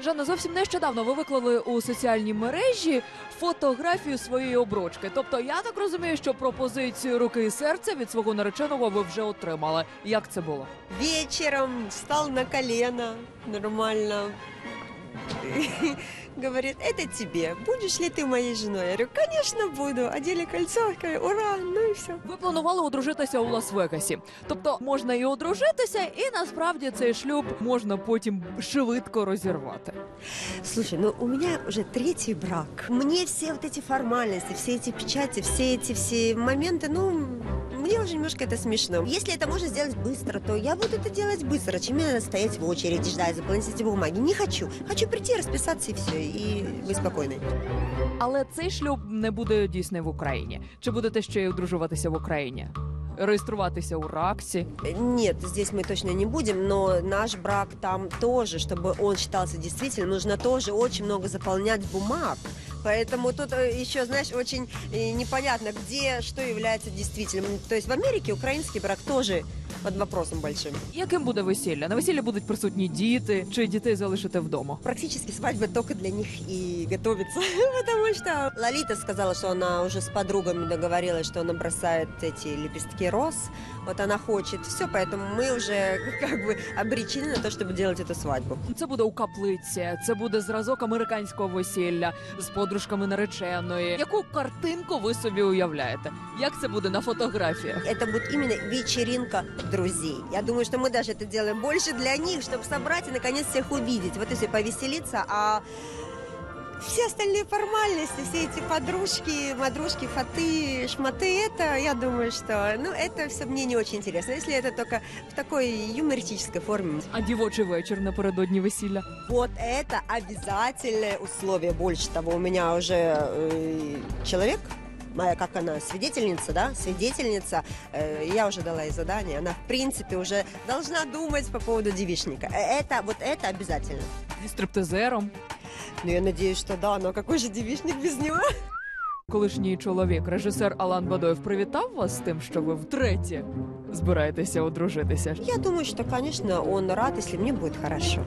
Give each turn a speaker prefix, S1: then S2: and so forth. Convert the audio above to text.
S1: Жанна, зовсім нещодавно ви виклали у соціальні мережі фотографію своєї обручки. Тобто, я так розумію, що пропозицію руки і серця від свого нареченого ви вже отримали. Як це було?
S2: Вечером встал на колено, нормально. Говорит, это тебе. Будешь ли ты моей женой? Я говорю, конечно буду. Одели кольцо, говорю, ура, ну и все.
S1: Ви планували одружитися у Лас-Вегасі. Тобто можна і одружитися, і насправді цей шлюб можна потім швидко розірвати.
S2: Слушай, ну у меня уже третий брак. Мне все вот эти формальности, все эти печати, все эти все моменты, ну, мне уже немножко это смешно. Если это можно сделать быстро, то я буду это делать быстро. Чем мне надо стоять в очереди, ждать, заполнить эти бумаги? Не хочу. Хочу прийти, расписаться и все, и быть спокойной.
S1: Але цей шлюб не буде дійсний в Україні. Чи будете ще й одружуватися в Україні? Реєструватися у РАКСі?
S2: Нет, здесь мы точно не будем, но наш брак там тоже, чтобы он считался действительным, нужно тоже очень много заполнять бумаг. Поэтому тут э, еще, знаешь, очень э, непонятно, где что является действительным. То есть в Америке украинский брак тоже под вопросом большим.
S1: Яким буде весілля? На весіллі будуть присутні діти, чи дітей залишите вдома?
S2: Практически свадьба только для них и готовится. Потому что Лолита сказала, что она уже с подругами договорилась, что она бросает эти лепестки роз. Вот она хочет все, поэтому мы уже как бы обречены на то, чтобы делать эту свадьбу.
S1: Це буде у каплиці, це буде зразок американського весілля з подружками нареченої. Яку картинку ви собі уявляєте? Як це буде на фотографіях?
S2: Это будет именно вечеринка друзей. Я думаю, что мы даже это делаем больше для них, чтобы собрать и наконец всех увидеть. Вот если повеселиться, а все остальные формальности, все эти подружки, мадрушки, фаты, шматы, это, я думаю, что, ну, это все мне не очень интересно. Если это только в такой юмористической форме.
S1: А дівочий вечір напередодні весілля?
S2: Вот это обязательное условие. Больше того, у меня уже э, человек, моя, как она, свидетельница, да, свидетельница, э, я уже дала ей задание, она, в принципе, уже должна думать по поводу девичника. Э, Это, вот это обязательно.
S1: Зі стриптизером.
S2: Ну, я надеюсь, что да, но какой же девичник без него?
S1: Колишній чоловік, режисер Алан Бадоєв, привітав вас з тим, що ви втретє збираєтеся одружитися.
S2: Я думаю, что, конечно, он рад, если мне будет хорошо.